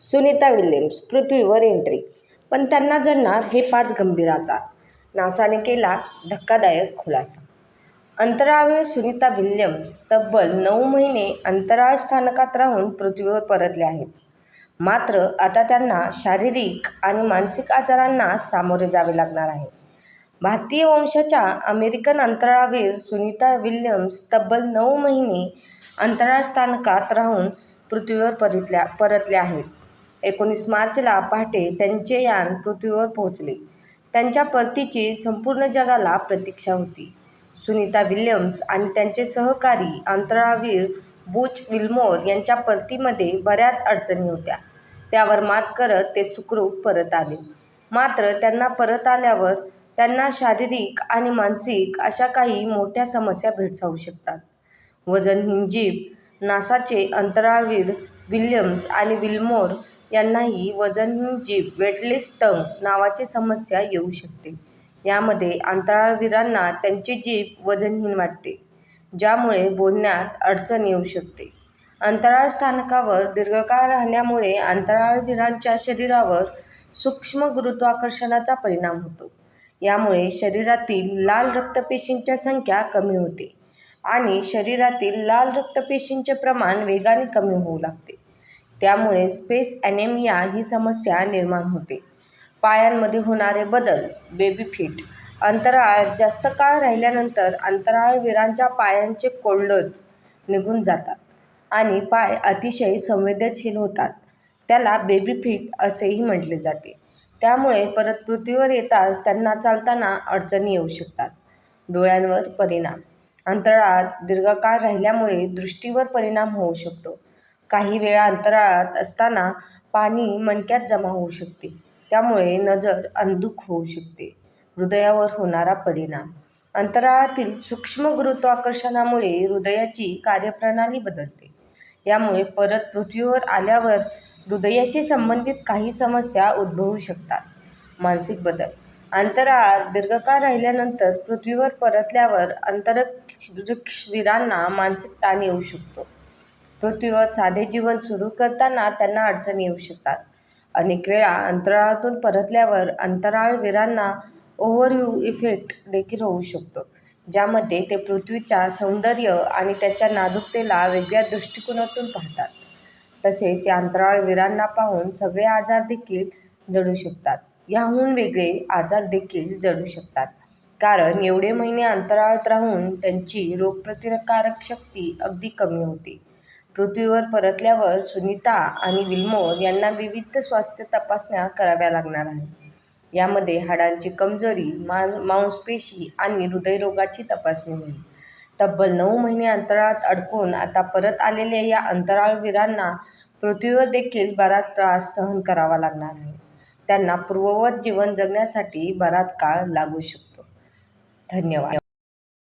Sunita Williams पृथ्वीवर entry पण त्यांना जडणार हे पाच गंभीर आजार. नासाने केला धक्कादायक खुलासा. अंतराळवीर सुनीता विल्यम्स तब्बल नऊ महिने अंतराळ स्थानकात राहून पृथ्वीवर परतले आहेत. मात्र आता त्यांना शारीरिक आणि मानसिक आजारांना सामोरे जावे लागणार आहे. भारतीय वंशाच्या अमेरिकन अंतराळवीर सुनीता विल्यम्स तब्बल नऊ महिने अंतराळ स्थानकात राहून पृथ्वीवर परतल्या परतल्या आहेत. एकोणीस मार्चला पहाटे त्यांचे यान पृथ्वीवर पोहोचले. त्यांच्या परतीची संपूर्ण जगाला प्रतीक्षा होती. सुनीता विल्यम्स आणि त्यांचे सहकारी अंतराळवीर बुच विल्मोर यांच्या परतीमध्ये बऱ्याच अडचणी होत्या. त्यावर मात करत ते सुखरूप परत आले. मात्र त्यांना परत आल्यावर त्यांना शारीरिक आणि मानसिक अशा काही मोठ्या समस्या भेडसावू शकतात. वजनहीन जीभ नासाचे अंतराळवीर विल्यम्स आणि विल्मोर यांनाही वजनहीन जीभ वेटलेस टंग नावाची समस्या येऊ शकते. यामध्ये अंतराळवीरांना त्यांची जीभ वजनहीन वाटते ज्यामुळे बोलण्यात अडचण येऊ शकते. अंतराळ स्थानकावर दीर्घकाळ राहण्यामुळे अंतराळवीरांच्या शरीरावर सूक्ष्म गुरुत्वाकर्षणाचा परिणाम होतो. यामुळे शरीरातील लाल रक्तपेशींच्या संख्या कमी होते. आणि शरीरातील लाल रक्तपेशींचे प्रमाण वेगाने कमी होऊ लागते. त्यामुळे स्पेस ॲनेमिया ही समस्या निर्माण होते. पायांमध्ये होणारे बदल बेबी फिट अंतराळ जास्त काळ राहिल्यानंतर अंतराळवीरांच्या पायांचे कोल्डच निघून जातात आणि पाय अतिशय संवेदनशील होतात. त्याला बेबी फिट असेही म्हटले जाते. त्यामुळे परत पृथ्वीवर येताच त्यांना चालताना अडचणी येऊ शकतात. डोळ्यांवर परिणाम अंतराळात दीर्घकाळ राहिल्यामुळे दृष्टीवर परिणाम होऊ शकतो. काही वेळा अंतराळात असताना पाणी मणक्यात जमा होऊ शकते. त्यामुळे नजर अंधुक होऊ शकते. हृदयावर होणारा परिणाम. अंतराळातील सूक्ष्म गुरुत्वाकर्षणामुळे हृदयाची कार्यप्रणाली बदलते. यामुळे परत पृथ्वीवर आल्यावर हृदयाशी संबंधित काही समस्या उद्भवू शकतात. मानसिक बदल. अंतराळात दीर्घकाळ राहिल्यानंतर पृथ्वीवर परतल्यावर वृक्षवीरांना मानसिक ताण येऊ शकतो. पृथ्वीवर साधे जीवन सुरू करताना त्यांना अडचणी येऊ शकतात. अनेक वेळा अंतराळातून परतल्यावर अंतराळवीरांना ओव्हरव्ह्यू इफेक्ट देखील होऊ शकतो ज्यामध्ये ते पृथ्वीच्या सौंदर्य आणि त्याच्या नाजूकतेला वेगळ्या दृष्टिकोनातून पाहतात. तसेच या अंतराळवीरांना पाहून सगळे आजार देखील जडू शकतात. याहून वेगळे आजार देखील जडू शकतात. कारण एवढे महिने अंतराळात राहून त्यांची रोगप्रतिकारक शक्ती अगदी कमी होते. पृथ्वीवर परतल्यावर सुनीता आणि विल्मोर यांना विविध स्वास्थ्य तपासण्या कराव्या लागणार आहेत. यामध्ये हाडांची कमजोरी मा मांसपेशी आणि हृदयरोगाची तपासणी होईल. तब्बल नऊ महिने अंतराळात अडकून आता परत आलेल्या या अंतराळवीरांना पृथ्वीवर देखील बराच त्रास सहन करावा लागणार आहे. त्यांना पूर्ववत जीवन जगण्यासाठी बराच काळ लागू शकतो. धन्यवाद.